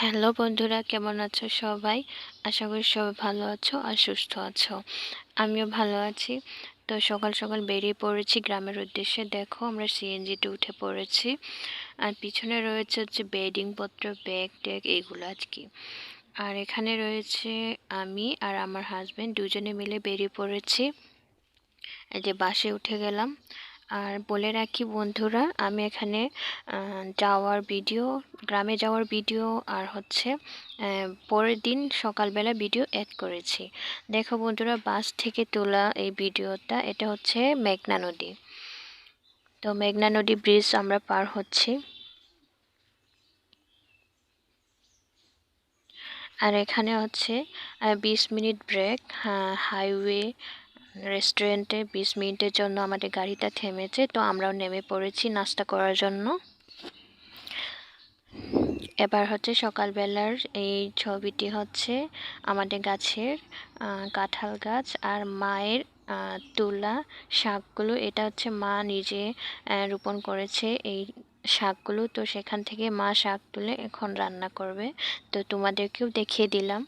Hello বন্ধুরা, কেমন আছো সবাই? আশা করি সবাই ভালো আছো আর সুস্থ আছো। আমিও ভালো আছি। তো সকাল সকাল বেরিয়ে পড়েছি গ্রামের উদ্দেশ্যে। দেখো, আমরা সিএনজিতে উঠে পড়েছি। আর পিছনে রয়েছে হচ্ছে বেডিংপত্র ব্যাগ ট্যাগ এইগুলো আজকে আর এখানে রয়েছে আমি আর আমার হাজব্যান্ড দুজনে মিলে বেরিয়ে পড়েছি। এই যে বাসে উঠে গেলাম। আর বলে রাখি বন্ধুরা, আমি এখানে যাওয়ার ভিডিও, গ্রামে যাওয়ার ভিডিও আর হচ্ছে পরের দিন সকালবেলা ভিডিও অ্যাড করেছি। দেখো বন্ধুরা, বাস থেকে তোলা এই ভিডিওটা, এটা হচ্ছে মেঘনা নদী। তো মেঘনা নদী ব্রিজ আমরা পার হচ্ছি। আর এখানে হচ্ছে বিশ মিনিট ব্রেক হাইওয়ে রেস্টুরেন্টে বিশ মিনিটের জন্য আমাদের গাড়িটা থেমেছে, তো আমরাও নেমে পড়েছি নাস্তা করার জন্য। এবার হচ্ছে সকালবেলার এই ছবিটি হচ্ছে আমাদের গাছের কাঁঠাল গাছ আর মায়ের তুলা শাকগুলো। এটা হচ্ছে মা নিজে রোপণ করেছে এই শাকগুলো। তো সেখান থেকে মা শাক তুলে এখন রান্না করবে। তো তোমাদেরকেও দেখিয়ে দিলাম।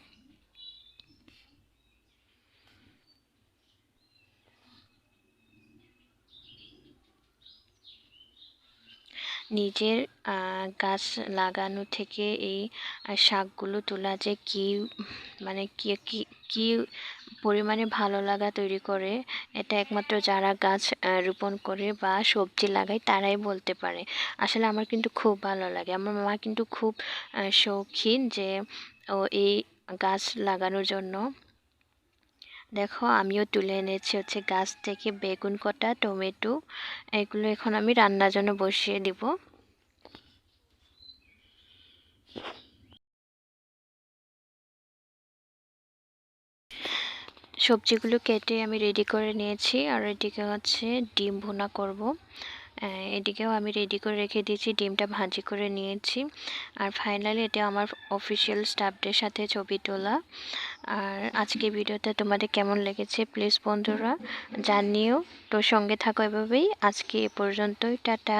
নিজের গাছ লাগানো থেকে এই শাকগুলো তোলা যে কী মানে কী কী পরিমাণে ভালো লাগা তৈরি করে, এটা একমাত্র যারা গাছ রোপণ করে বা সবজি লাগায় তারাই বলতে পারে। আসলে আমার কিন্তু খুব ভালো লাগে। আমার মা কিন্তু খুব শৌখিন যে ও এই গাছ লাগানোর জন্য দেখো, আমিও তুলে এনেছি হচ্ছে গাছ থেকে বেগুন কটা, টমেটো। এগুলো এখন আমি রান্নার জন্য বসিয়ে দিব। সবজিগুলো কেটে আমি রেডি করে নিয়েছি। আর এদিকে হচ্ছে ডিম ভুনা করব। এদিকেও আমি রেডি করে রেখে দিয়েছি, ডিমটা ভাজি করে নিয়েছি। আর ফাইনালি এটা আমার অফিসিয়াল স্টাফদের সাথে ছবি তোলা। আর আজকে ভিডিওটা তোমাদের কেমন লেগেছে প্লিজ বন্ধুরা জানিও। তোর সঙ্গে থাকো এভাবেই, আজকে এ পর্যন্তই, টাটা।